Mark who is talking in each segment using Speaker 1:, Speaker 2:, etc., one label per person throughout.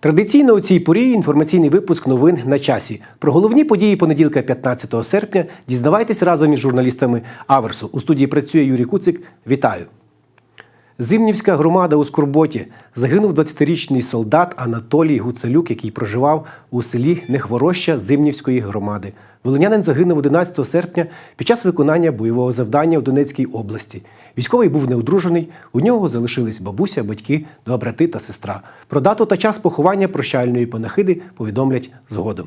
Speaker 1: Традиційно у цій порі інформаційний випуск новин на часі. Про головні події понеділка, 15 серпня, дізнавайтесь разом із журналістами Аверсу. У студії працює Юрій Куцик. Вітаю. Зимнівська громада у Скорботі загинув 20-річний солдат Анатолій Гуцалюк, який проживав у селі Нехвороща Зимнівської громади. Волинянин загинув 11 серпня під час виконання бойового завдання у Донецькій області. Військовий був неодружений. У нього залишились бабуся, батьки, два брати та сестра. Про дату та час поховання прощальної панахиди повідомлять згодом.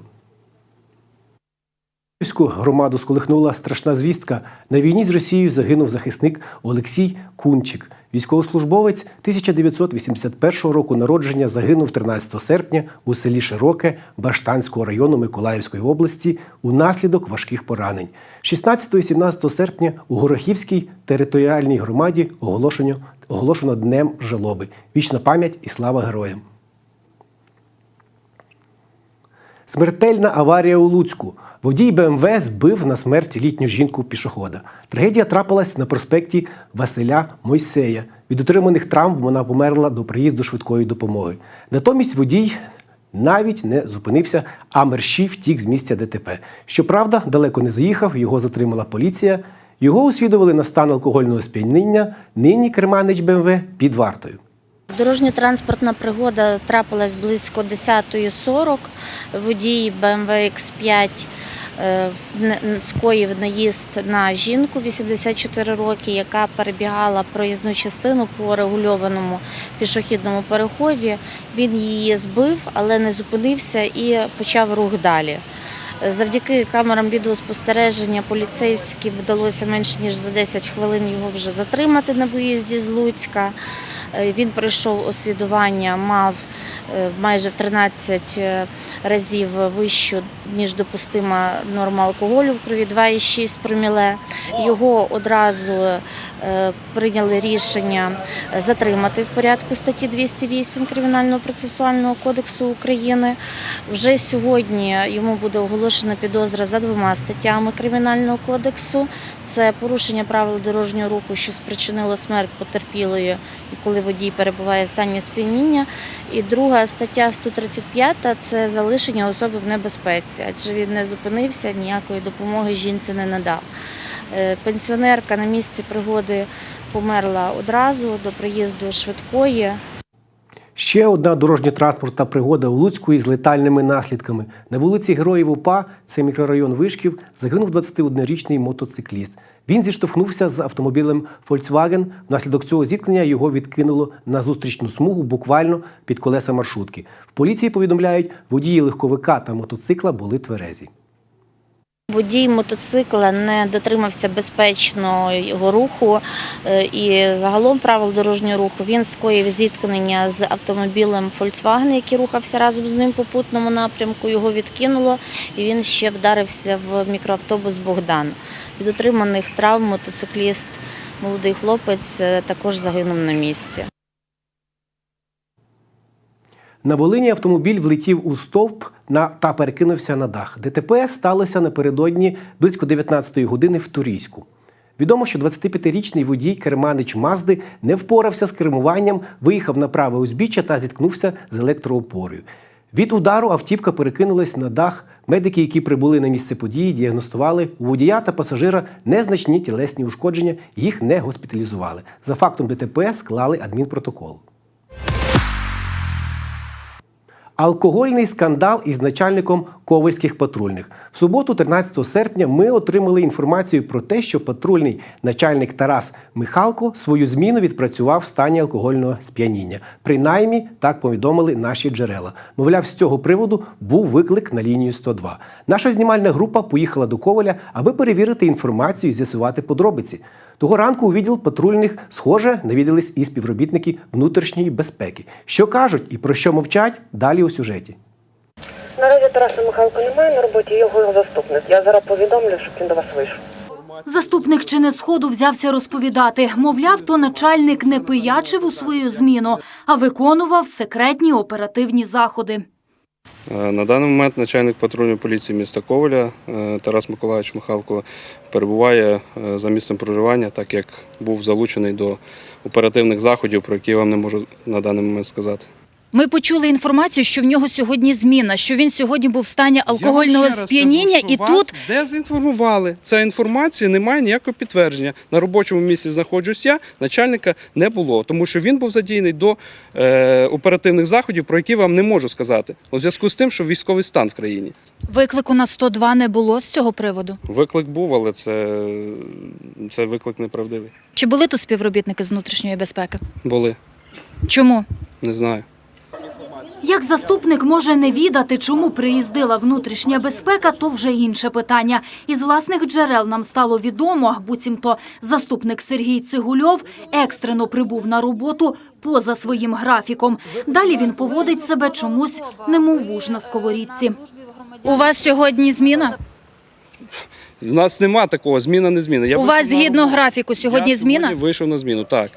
Speaker 1: Київську громаду сколихнула страшна звістка. На війні з Росією загинув захисник Олексій Кунчик. Військовослужбовець 1981 року народження загинув 13 серпня у селі Широке Баштанського району Миколаївської області унаслідок важких поранень. 16 і 17 серпня у Горохівській територіальній громаді оголошено, оголошено Днем жалоби. Вічна пам'ять і слава героям. Смертельна аварія у Луцьку. Водій БМВ збив на смерть літню жінку пішохода. Трагедія трапилась на проспекті Василя Мойсея. Від отриманих травм вона померла до приїзду швидкої допомоги. Натомість водій навіть не зупинився, а мерщій втік з місця ДТП. Щоправда, далеко не заїхав, його затримала поліція. Його освідували на стан алкогольного сп'яніння. Нині керманич БМВ під вартою.
Speaker 2: Дорожньо-транспортна пригода трапилась близько 10.40. Водій BMW X5 е, скоїв наїзд на жінку 84 роки, яка перебігала проїзну частину по регульованому пішохідному переході. Він її збив, але не зупинився і почав рух далі. Завдяки камерам відеоспостереження поліцейським вдалося менш ніж за 10 хвилин його вже затримати на виїзді з Луцька. Е, Він пройшов освідування, мав е, майже в 13 разів вищу, ніж допустима норма алкоголю в крові 2,6 проміле. Його одразу е, прийняли рішення затримати в порядку статті 208 Кримінального процесуального кодексу України. Вже сьогодні йому буде оголошена підозра за двома статтями Кримінального кодексу. Це порушення правил дорожнього руху, що спричинило смерть потерпілої, коли водій перебуває в стані сп'яніння. І друга стаття 135 – це залишення особи в небезпеці, адже він не зупинився, ніякої допомоги жінці не надав. Е, Пенсіонерка на місці пригоди померла одразу до приїзду швидкої.
Speaker 1: Ще одна дорожньо-транспортна пригода у Луцьку із летальними наслідками. На вулиці Героїв УПА, це мікрорайон Вишків, загинув 21-річний мотоцикліст. Він зіштовхнувся з автомобілем Volkswagen. Внаслідок цього зіткнення його відкинуло на зустрічну смугу буквально під колеса маршрутки. В поліції повідомляють, водії легковика та мотоцикла були тверезі.
Speaker 2: Водій мотоцикла не дотримався безпечного руху е, і загалом правил дорожнього руху. Він скоїв зіткнення з автомобілем Volkswagen, який рухався разом з ним по путному напрямку. Його відкинуло, і він ще вдарився в мікроавтобус Богдан. Від отриманих травм мотоцикліст, молодий хлопець, е, також загинув на місці.
Speaker 1: На Волині автомобіль влетів у стовп на та перекинувся на дах. ДТП сталося напередодні близько 19-ї години в Турійську. Відомо, що 25-річний водій керманич Мазди не впорався з кермуванням, виїхав на праве узбіччя та зіткнувся з електроопорою. Від удару автівка перекинулась на дах. Медики, які прибули на місце події, діагностували у водія та пасажира незначні тілесні ушкодження, їх не госпіталізували. За фактом ДТП склали адмінпротокол. Алкогольний скандал із начальником ковальських патрульних. В суботу, 13 серпня, ми отримали інформацію про те, що патрульний начальник Тарас Михалко свою зміну відпрацював в стані алкогольного сп'яніння. Принаймні, так повідомили наші джерела. Мовляв, з цього приводу був виклик на лінію 102. Наша знімальна група поїхала до Коваля, аби перевірити інформацію і з'ясувати подробиці. Того ранку у відділ патрульних, схоже, навідались і співробітники внутрішньої безпеки. Що кажуть і про що мовчать далі у сюжеті.
Speaker 3: Наразі Тараса Михайлка немає на роботі, його заступник. Я зараз повідомлю, щоб він до вас вийшов.
Speaker 4: Заступник чини сходу взявся розповідати. Мовляв, то начальник не пиячив у свою зміну, а виконував секретні оперативні заходи.
Speaker 5: Е, На даний момент начальник патрульної поліції міста Коваля е, Тарас Миколаївич Михалко перебуває е, за місцем проживання, так як був залучений до оперативних заходів, про які я вам не можу на даний момент сказати.
Speaker 4: Ми почули інформацію, що в нього сьогодні зміна, що він сьогодні був в стані алкогольного сп'яніння, і
Speaker 5: що
Speaker 4: тут
Speaker 5: вас дезінформували. Ця інформація не має ніякого підтвердження. На робочому місці знаходжусь я, начальника не було, тому що він був задіяний до е, оперативних заходів, про які вам не можу сказати. У зв'язку з тим, що військовий стан в країні.
Speaker 4: виклику на 102 не було з цього приводу.
Speaker 5: Виклик був, але це, це виклик неправдивий.
Speaker 4: Чи були тут співробітники з внутрішньої безпеки?
Speaker 5: Були,
Speaker 4: Чому?
Speaker 5: не знаю.
Speaker 4: Як заступник може не відати, чому приїздила внутрішня безпека, то вже інше питання. Із власних джерел нам стало відомо, буцімто заступник Сергій Цигульов екстрено прибув на роботу поза своїм графіком. Далі він поводить себе чомусь, немов вуж на сковорідці. У вас сьогодні зміна?
Speaker 5: У нас нема такого, зміна не зміна. Я
Speaker 4: У вас згідно графіку сьогодні зміна?
Speaker 5: сьогодні вийшов на зміну, так.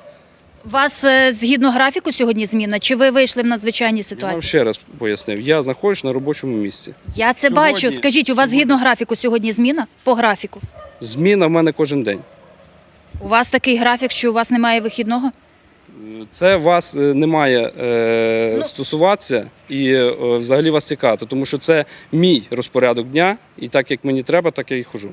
Speaker 4: У вас е, згідно графіку сьогодні зміна? Чи ви вийшли в надзвичайній
Speaker 5: Я вам
Speaker 4: ситуації?
Speaker 5: ще раз пояснив. Я знаходжусь на робочому місці.
Speaker 4: Я це
Speaker 5: Сьогодні-
Speaker 4: бачу. Скажіть, у вас згідно графіку сьогодні зміна? По графіку.
Speaker 5: Зміна в мене кожен день.
Speaker 4: У вас такий графік, що у вас немає вихідного?
Speaker 5: Це вас е, не має е,
Speaker 4: Ну.
Speaker 5: стосуватися і е, взагалі вас цікавити, тому що це мій розпорядок дня, і так як мені треба, так я і хожу.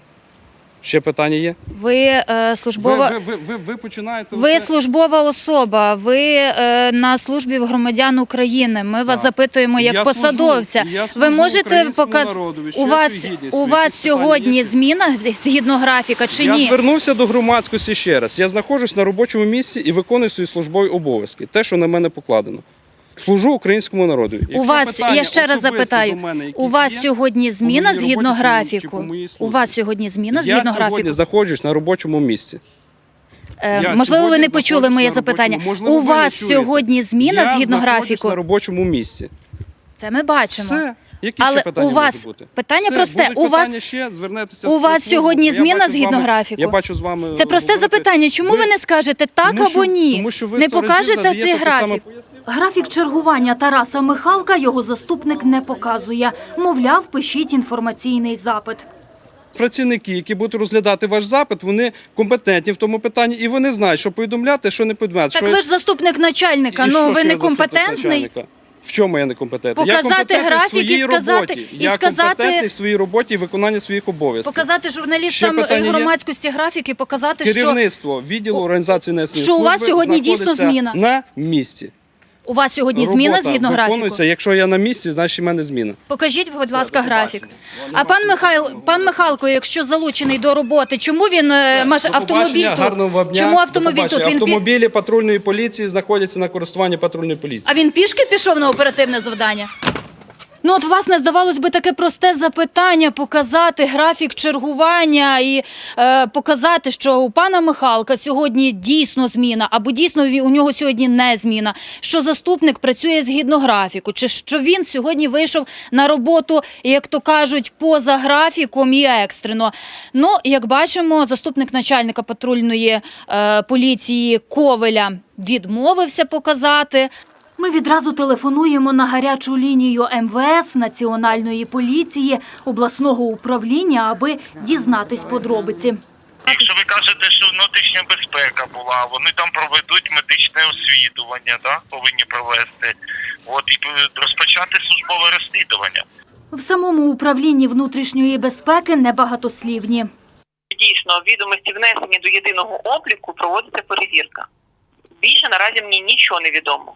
Speaker 5: Ще питання є?
Speaker 4: Ви е, службова.
Speaker 5: Ви, ви, ви, ви починаєте.
Speaker 4: Ви
Speaker 5: оце-
Speaker 4: службова особа, ви е, на службі в громадян України. Ми вас
Speaker 5: Так.
Speaker 4: запитуємо як
Speaker 5: Я
Speaker 4: посадовця.
Speaker 5: служу, я
Speaker 4: ви можете показати у вас у вас сьогодні
Speaker 5: є?
Speaker 4: зміна згідно графіка чи
Speaker 5: Я
Speaker 4: ні?
Speaker 5: звернувся до громадськості ще раз. Я знаходжусь на робочому місці і виконую свої службові обов'язки. Те, що на мене покладено. Служу українському народу.
Speaker 4: У вас я ще раз запитаю.
Speaker 5: мене
Speaker 4: У вас
Speaker 5: є,
Speaker 4: сьогодні зміна згідно графіку. У вас сьогодні зміна
Speaker 5: я
Speaker 4: згідно
Speaker 5: сьогодні
Speaker 4: графіку.
Speaker 5: знаходжусь на робочому місці.
Speaker 4: Е, Можливо, ви не почули моє запитання.
Speaker 5: Можливо,
Speaker 4: У вас сьогодні зміна
Speaker 5: я
Speaker 4: згідно графіку.
Speaker 5: на робочому місці.
Speaker 4: Це ми бачимо.
Speaker 5: Все. Які
Speaker 4: Але
Speaker 5: ще питання
Speaker 4: у вас
Speaker 5: можуть бути?
Speaker 4: питання
Speaker 5: Все,
Speaker 4: просте.
Speaker 5: будуть
Speaker 4: У вас-
Speaker 5: питання ще, звернетеся
Speaker 4: у вас сьогодні
Speaker 5: Я
Speaker 4: зміна
Speaker 5: бачу з
Speaker 4: згідно
Speaker 5: вами-
Speaker 4: графіку?
Speaker 5: Я бачу з вами.
Speaker 4: Це просте
Speaker 5: говорити.
Speaker 4: запитання. Чому ви, не скажете так
Speaker 5: Тому що-
Speaker 4: або ні?
Speaker 5: тому що ви
Speaker 4: не покажете цей
Speaker 5: те саме
Speaker 4: графік? Графік чергування Тараса Михалка його заступник не показує. Мовляв, пишіть інформаційний запит.
Speaker 5: Працівники, які будуть розглядати ваш запит, вони компетентні в тому питанні, і вони знають, що повідомляти, що не повідомляти.
Speaker 4: Так
Speaker 5: що...
Speaker 4: ви ж заступник начальника.
Speaker 5: І що,
Speaker 4: Ну
Speaker 5: що
Speaker 4: ви
Speaker 5: я
Speaker 4: не
Speaker 5: заступник
Speaker 4: компетентний.
Speaker 5: начальника? В чому я не компетентний? я
Speaker 4: Показати
Speaker 5: компетентний в
Speaker 4: графік і сказати-
Speaker 5: роботі.
Speaker 4: і
Speaker 5: я
Speaker 4: сказати-
Speaker 5: компетентний в своїй роботі і виконанні своїх обов'язків.
Speaker 4: Показати журналістам
Speaker 5: Ще питання є?
Speaker 4: громадськості графіки, показати, що
Speaker 5: Керівництво відділу організації несення
Speaker 4: що у вас сьогодні дійсно зміна?
Speaker 5: на місці.
Speaker 4: У вас сьогодні
Speaker 5: Робота
Speaker 4: зміна згідно графіку.
Speaker 5: виконується. Якщо я на місці, значить в мене зміна.
Speaker 4: Покажіть, будь ласка, графік. А пан Михайл, пан Михалко, якщо залучений до роботи, чому він е,
Speaker 5: До
Speaker 4: автомобіль
Speaker 5: побачення,
Speaker 4: тут?
Speaker 5: гарного вам дня.
Speaker 4: Чому
Speaker 5: До
Speaker 4: автомобіль тут?
Speaker 5: побачення.
Speaker 4: Він пі...
Speaker 5: Автомобілі патрульної поліції знаходяться на користуванні патрульної поліції.
Speaker 4: А він пішки пішов на оперативне завдання? Ну, от, власне, здавалось би, таке просте запитання показати графік чергування і е, показати, що у пана Михалка сьогодні дійсно зміна, або дійсно у нього сьогодні не зміна, що заступник працює згідно графіку, чи що він сьогодні вийшов на роботу, як то кажуть, поза графіком і екстрено. Ну, як бачимо, заступник начальника патрульної е, поліції Ковеля відмовився показати. Ми відразу телефонуємо на гарячу лінію МВС, Національної поліції, обласного управління, аби дізнатись подробиці.
Speaker 6: Якщо ви кажете, що внутрішня безпека була, вони там проведуть медичне освідування, так, повинні провести. От і розпочати службове розслідування.
Speaker 4: В самому управлінні внутрішньої безпеки небагатослівні.
Speaker 3: Дійсно, відомості внесені до єдиного обліку проводиться перевірка. Більше наразі мені нічого не відомо.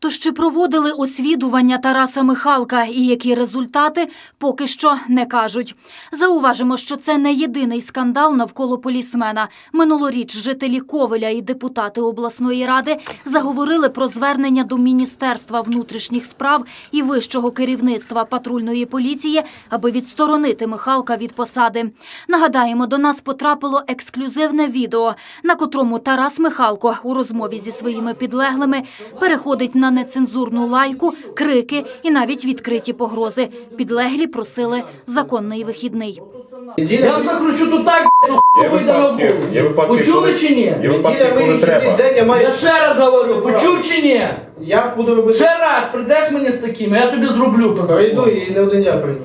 Speaker 4: Тож чи проводили освідування Тараса Михалка і які результати, поки що не кажуть. Зауважимо, що це не єдиний скандал навколо полісмена. Минулоріч жителі Ковеля і депутати обласної ради заговорили про звернення до Міністерства внутрішніх справ і вищого керівництва патрульної поліції, аби відсторонити Михалка від посади. Нагадаємо, до нас потрапило ексклюзивне відео, на котрому Тарас Михалко у розмові зі своїми підлеглими переходить на нецензурну лайку, крики і навіть відкриті погрози. Підлеглі просили законний вихідний.
Speaker 7: Я вам закручу тут так, що вийде на вулицю. Почули чи ні?
Speaker 8: Є випадки, коли треба.
Speaker 7: Я ще раз говорю, почув чи ні?
Speaker 9: Я буду робити.
Speaker 7: Ще раз прийдеш мені з такими, я тобі зроблю
Speaker 9: Прийду і не один я прийду.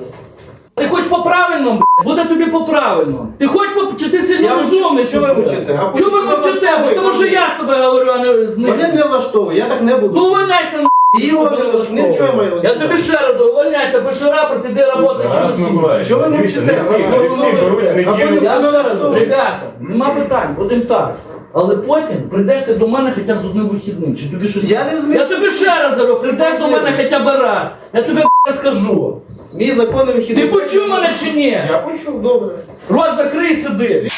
Speaker 7: Ти хочеш по правильному, б***ь? буде тобі по правильному. Ти хочеш по чи ти сильно
Speaker 9: Я
Speaker 7: розумний?
Speaker 9: Чого ви мовчите? А
Speaker 7: Чого ви мовчите?
Speaker 9: влаштовує,
Speaker 7: Тому що я з тобою говорю, а не з ним.
Speaker 9: Мене не влаштовує, я так не буду.
Speaker 7: Ну виляйся,
Speaker 9: Його не влаштовує. Нічого я маю
Speaker 7: Я тобі ще раз увольняйся, пиши рапорт, іди роботи.
Speaker 8: Тарас Миколаївич,
Speaker 9: Що ви не
Speaker 8: дивіться,
Speaker 9: вчите?
Speaker 8: не всі- не всі беруть неділю.
Speaker 7: Я ще раз, ребята, нема питань, будемо так. Але потім прийдеш ти до мене хоча б з одним вихідним. Чи тобі щось.
Speaker 9: Я не
Speaker 7: Я тобі ще раз говорю, прийдеш до мене хоча б раз. Я тобі б**, скажу.
Speaker 9: Мій законний вихідний.
Speaker 7: Ти почув мене чи ні?
Speaker 9: Я почув, добре.
Speaker 7: Рот закрий сиди.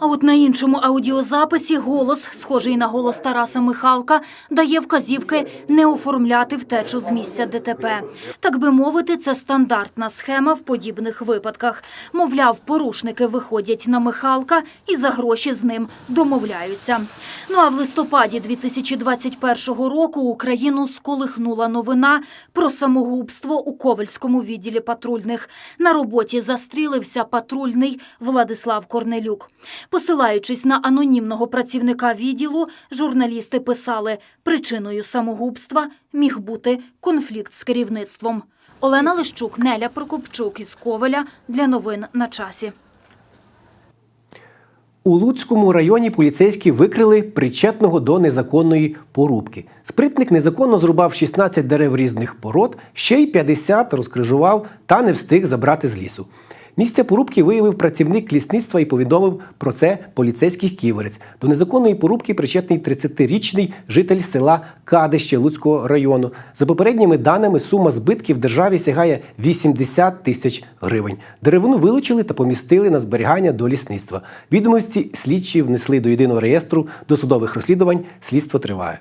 Speaker 4: А от на іншому аудіозаписі голос, схожий на голос Тараса Михалка, дає вказівки не оформляти втечу з місця ДТП. Так би мовити, це стандартна схема в подібних випадках. Мовляв, порушники виходять на Михалка і за гроші з ним домовляються. Ну а в листопаді 2021 року Україну сколихнула новина про самогубство у Ковельському відділі патрульних. На роботі застрілився патрульний Владислав Корнелюк. Посилаючись на анонімного працівника відділу, журналісти писали, причиною самогубства міг бути конфлікт з керівництвом. Олена Лищук, Неля Прокопчук із Ковеля для новин на часі.
Speaker 1: У Луцькому районі поліцейські викрили причетного до незаконної порубки. Спритник незаконно зрубав 16 дерев різних пород, ще й 50 розкрижував та не встиг забрати з лісу. Місце порубки виявив працівник лісництва і повідомив про це поліцейський ківерець. До незаконної порубки причетний 30-річний житель села Кадище Луцького району. За попередніми даними, сума збитків державі сягає 80 тисяч гривень. Деревину вилучили та помістили на зберігання до лісництва. Відомості слідчі внесли до єдиного реєстру досудових розслідувань. Слідство триває.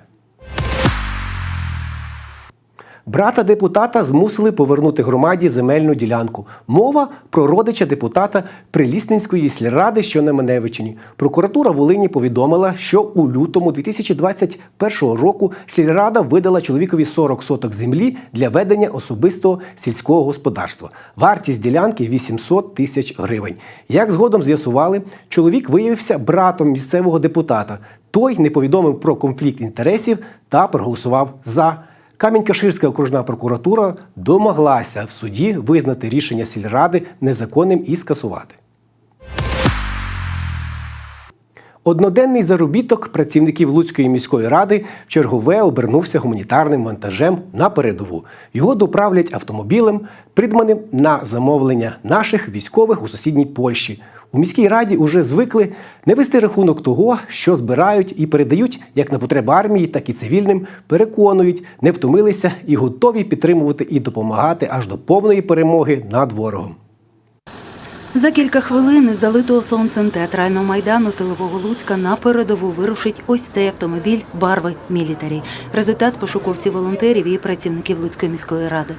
Speaker 1: Брата депутата змусили повернути громаді земельну ділянку. Мова про родича депутата Прилісненської сільради, що на Меневичині. Прокуратура Волині повідомила, що у лютому 2021 року сільрада видала чоловікові 40 соток землі для ведення особистого сільського господарства. Вартість ділянки 800 тисяч гривень. Як згодом з'ясували, чоловік виявився братом місцевого депутата. Той не повідомив про конфлікт інтересів та проголосував за. Камінь-Каширська окружна прокуратура домоглася в суді визнати рішення сільради незаконним і скасувати. Одноденний заробіток працівників Луцької міської ради в чергове обернувся гуманітарним вантажем на передову. Його доправлять автомобілем, придбаним на замовлення наших військових у сусідній Польщі. У міській раді уже звикли не вести рахунок того, що збирають і передають як на потреби армії, так і цивільним. Переконують, не втомилися і готові підтримувати і допомагати аж до повної перемоги над ворогом.
Speaker 10: За кілька хвилин із залитого сонцем театрального майдану тилового Луцька на передову вирушить ось цей автомобіль барви мілітарі. Результат пошуковців волонтерів і працівників Луцької міської ради.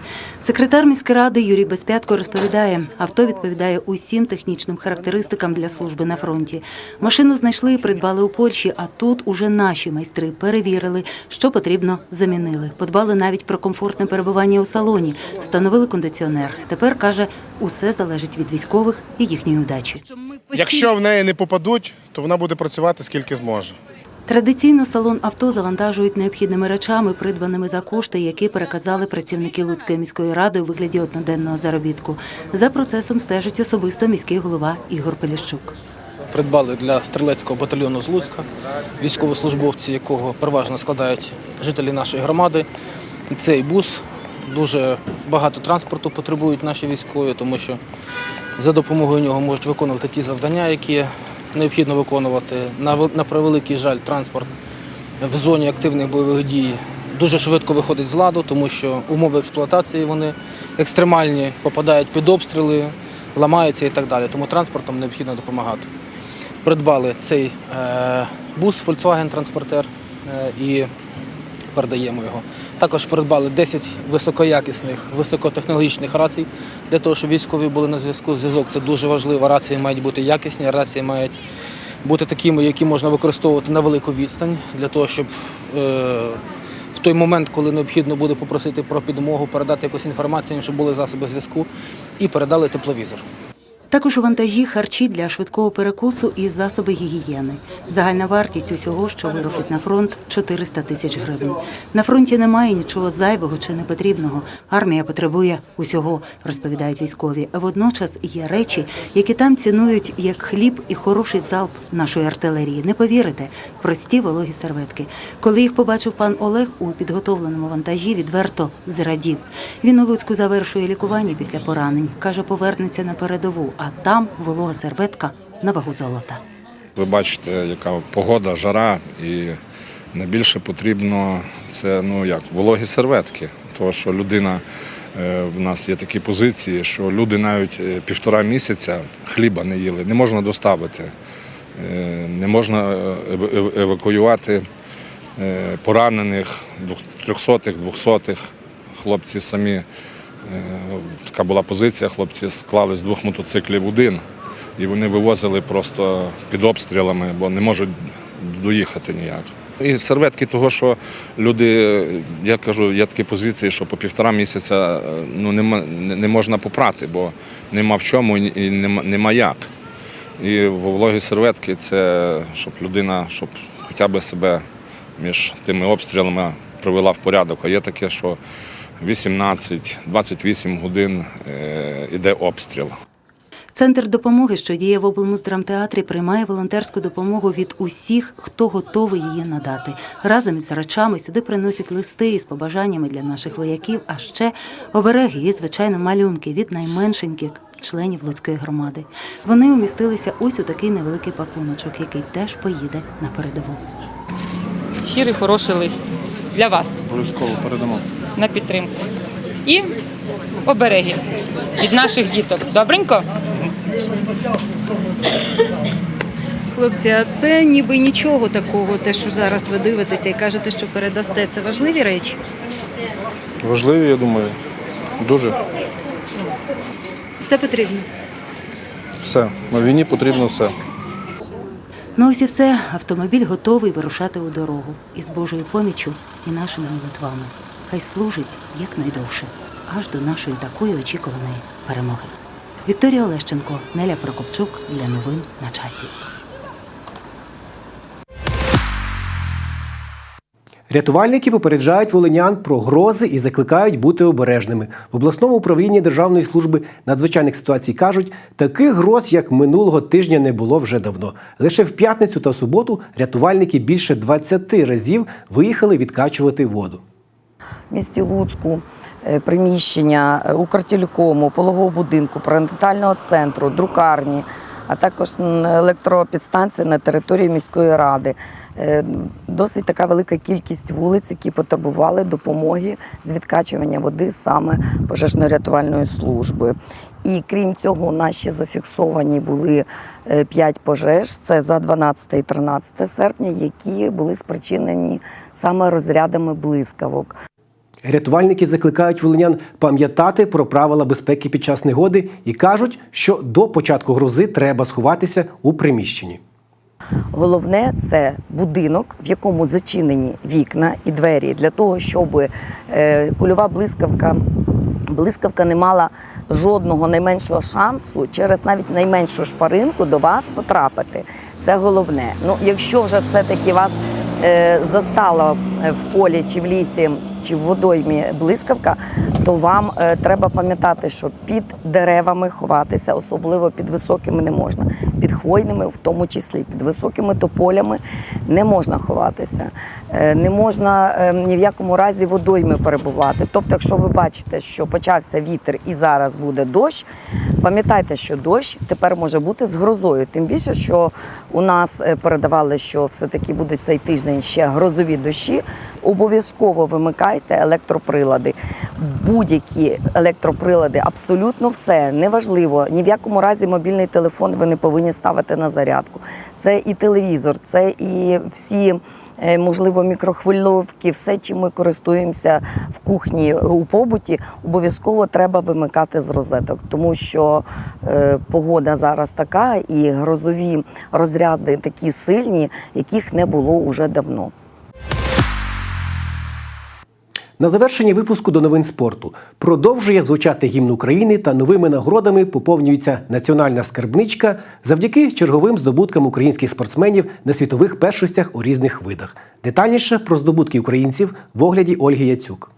Speaker 10: Секретар міської ради Юрій Безпятко розповідає, авто відповідає усім технічним характеристикам для служби на фронті. Машину знайшли і придбали у Польщі, а тут уже наші майстри перевірили, що потрібно, замінили. Подбали навіть про комфортне перебування у салоні, встановили кондиціонер. Тепер каже, усе залежить від військових і їхньої удачі.
Speaker 11: Якщо в неї не попадуть, то вона буде працювати скільки зможе.
Speaker 10: Традиційно салон авто завантажують необхідними речами, придбаними за кошти, які переказали працівники Луцької міської ради у вигляді одноденного заробітку. За процесом стежить особисто міський голова Ігор Поліщук.
Speaker 12: придбали для стрілецького батальйону з Луцька, військовослужбовці якого переважно складають жителі нашої громади. Цей бус дуже багато транспорту потребують наші військові, тому що за допомогою нього можуть виконувати ті завдання, які необхідно виконувати. На, превеликий жаль, транспорт в зоні активних бойових дій дуже швидко виходить з ладу, тому що умови експлуатації вони екстремальні, попадають під обстріли, ламаються і так далі. Тому транспортом необхідно допомагати. Придбали цей е, бус Volkswagen Транспортер і передаємо його. Також придбали 10 високоякісних, високотехнологічних рацій для того, щоб військові були на зв'язку. Зв'язок це дуже важливо. Рації мають бути якісні, рації мають бути такими, які можна використовувати на велику відстань, для того, щоб е, в той момент, коли необхідно буде попросити про підмогу, передати якусь інформацію, щоб були засоби зв'язку, і передали тепловізор.
Speaker 10: Також у вантажі харчі для швидкого перекусу і засоби гігієни. Загальна вартість усього, що вирушить на фронт, 400 тисяч гривень. На фронті немає нічого зайвого чи непотрібного. Армія потребує усього, розповідають військові. Водночас є речі, які там цінують як хліб і хороший залп нашої артилерії. Не повірите, прості вологі серветки. Коли їх побачив пан Олег у підготовленому вантажі, відверто зрадів. Він у Луцьку завершує лікування після поранень. каже, повернеться на передову, а там волога серветка на вагу золота.
Speaker 8: Ви бачите, яка погода, жара, і найбільше потрібно це ну як вологі серветки. Тому що людина е, в нас є такі позиції, що люди навіть е, півтора місяця хліба не їли, не можна доставити, е, не можна ев- ев- евакуювати поранених, трьохсотих, двохсотих. Хлопці самі така була позиція, хлопці склали з двох мотоциклів один і вони вивозили просто під обстрілами, бо не можуть доїхати ніяк. І серветки того, що люди, я кажу, є такі позиції, що по півтора місяця е, ну, не не можна попрати, бо нема в чому і нема, нема як. І вологі серветки це щоб людина, щоб хоча б себе між тими обстрілами привела в порядок. А є таке, що 18-28 годин е, іде обстріл.
Speaker 10: Центр допомоги, що діє в облмуздрамтеатрі, приймає волонтерську допомогу від усіх, хто готовий її надати. Разом із речами сюди приносять листи із побажаннями для наших вояків, а ще обереги і, звичайно, малюнки від найменшеньких членів Луцької громади. Вони умістилися ось у такий невеликий пакуночок, який теж поїде на передову.
Speaker 13: щирий хороший лист для вас
Speaker 11: Обов'язково передамо.
Speaker 13: На підтримку. І обереги від наших діток. Добренько?
Speaker 14: Хлопці, а це ніби нічого такого, те, що зараз ви дивитеся і кажете, що передасте. Це важливі речі.
Speaker 11: Важливі, я думаю. Дуже.
Speaker 14: Все потрібно.
Speaker 11: Все. На війні потрібно все.
Speaker 10: Ну ось і все. Автомобіль готовий вирушати у дорогу. І з Божою поміччю і нашими молитвами. Хай служить якнайдовше, аж до нашої такої очікуваної перемоги. Вікторія Олещенко, Неля Прокопчук для новин на часі.
Speaker 1: Рятувальники попереджають волинян про грози і закликають бути обережними. В обласному управлінні Державної служби надзвичайних ситуацій кажуть, таких гроз, як минулого тижня, не було вже давно. Лише в п'ятницю та суботу рятувальники більше 20 разів виїхали відкачувати воду.
Speaker 15: Місті Луцьку е, приміщення е, Укртелекому, пологового будинку, перинатального центру, друкарні, а також електропідстанції на території міської ради. Е, Досить така велика кількість вулиць, які потребували допомоги з відкачування води саме пожежно-рятувальної служби. І крім цього, ще зафіксовані були 5 пожеж. Це за 12 і 13 серпня, які були спричинені саме розрядами блискавок.
Speaker 1: Рятувальники закликають волинян пам'ятати про правила безпеки під час негоди і кажуть, що до початку грози треба сховатися у приміщенні.
Speaker 15: Головне це будинок, в якому зачинені вікна і двері для того, щоб е, кульова блискавка. Блискавка не мала жодного найменшого шансу через навіть найменшу шпаринку до вас потрапити. Це головне. Ну, якщо вже все-таки вас е, застала в полі чи в лісі, чи в водоймі блискавка, то вам е, треба пам'ятати, що під деревами ховатися, особливо під високими не можна, під хвойними, в тому числі під високими тополями не можна ховатися, Е, не можна е, ні в якому разі водойми перебувати. Тобто, якщо ви бачите, що почався вітер і зараз буде дощ, пам'ятайте, що дощ тепер може бути з грозою. Тим більше, що у нас е, передавали, що все-таки буде цей тиждень ще грозові дощі. Обов'язково вимикайте електроприлади. Будь-які електроприлади, абсолютно все неважливо. Ні в якому разі мобільний телефон ви не повинні ставити на зарядку. Це і телевізор, це і всі. е, Можливо, мікрохвильовки, все, чим ми користуємося в кухні у побуті, обов'язково треба вимикати з розеток, тому що е, погода зараз така, і грозові розряди такі сильні, яких не було уже давно.
Speaker 1: На завершення випуску до новин спорту продовжує звучати гімн України та новими нагородами поповнюється національна скарбничка завдяки черговим здобуткам українських спортсменів на світових першостях у різних видах. Детальніше про здобутки українців в огляді Ольги Яцюк.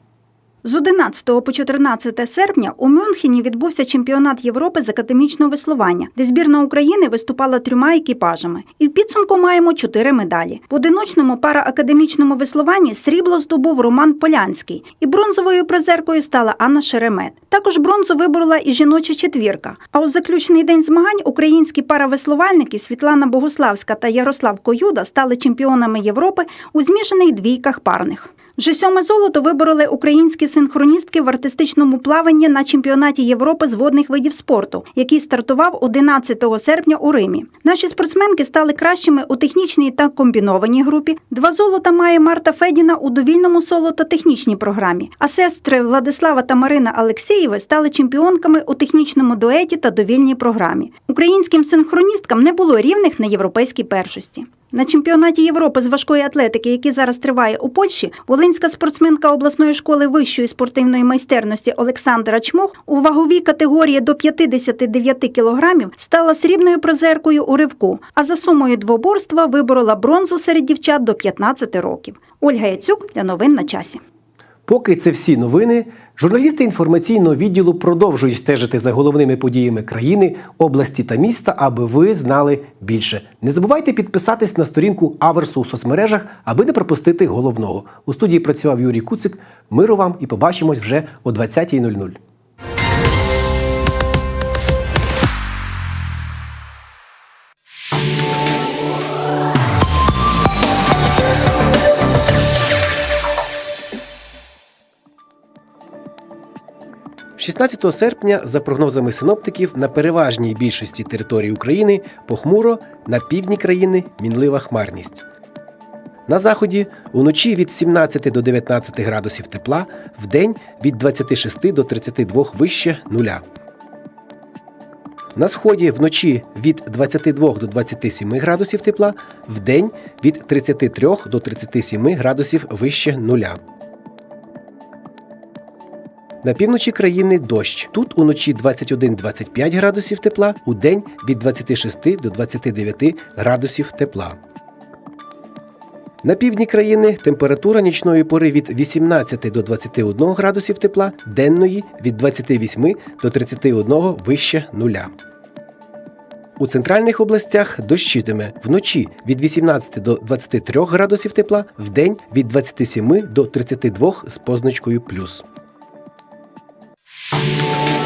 Speaker 16: З 11 по 14 серпня у Мюнхені відбувся чемпіонат Європи з академічного веслування, де збірна України виступала трьома екіпажами. І в підсумку маємо чотири медалі. В одиночному параакадемічному веслуванні срібло здобув Роман Полянський, і бронзовою призеркою стала Анна Шеремет. Також бронзу виборола і жіноча четвірка. А у заключний день змагань українські паравеслувальники Світлана Богуславська та Ярослав Коюда стали чемпіонами Європи у змішаних двійках парних. Вже сьоме золото вибороли українські синхроністки в артистичному плаванні на чемпіонаті Європи з водних видів спорту, який стартував 11 серпня у Римі. Наші спортсменки стали кращими у технічній та комбінованій групі. Два золота має Марта Федіна у довільному соло та технічній програмі. А сестри Владислава та Марина Алексєєви стали чемпіонками у технічному дуеті та довільній програмі. Українським синхроністкам не було рівних на європейській першості. На чемпіонаті Європи з важкої атлетики, який зараз триває у Польщі, волинська спортсменка обласної школи вищої спортивної майстерності Олександра Чмох у ваговій категорії до 59 кілограмів стала срібною призеркою у ривку, а за сумою двоборства виборола бронзу серед дівчат до 15 років. Ольга Яцюк для новин на часі.
Speaker 1: Поки це всі новини, журналісти інформаційного відділу продовжують стежити за головними подіями країни, області та міста, аби ви знали більше. Не забувайте підписатись на сторінку Аверсу у соцмережах, аби не пропустити головного. У студії працював Юрій Куцик. Миру вам і побачимось вже о 20.00. – 16 серпня, за прогнозами синоптиків, на переважній більшості території України похмуро, на півдні країни мінлива хмарність. На заході уночі від 17 до 19 градусів тепла, вдень від 26 до 32 вище нуля. На сході вночі від 22 до 27 градусів тепла, вдень від 33 до 37 градусів вище нуля. На півночі країни дощ. Тут уночі 21-25 градусів тепла, у день від 26 до 29 градусів тепла. На півдні країни температура нічної пори від 18 до 21 градусів тепла, денної від 28 до 31 вище нуля. У центральних областях дощитиме вночі від 18 до 23 градусів тепла, вдень від 27 до 32 з позначкою плюс. Música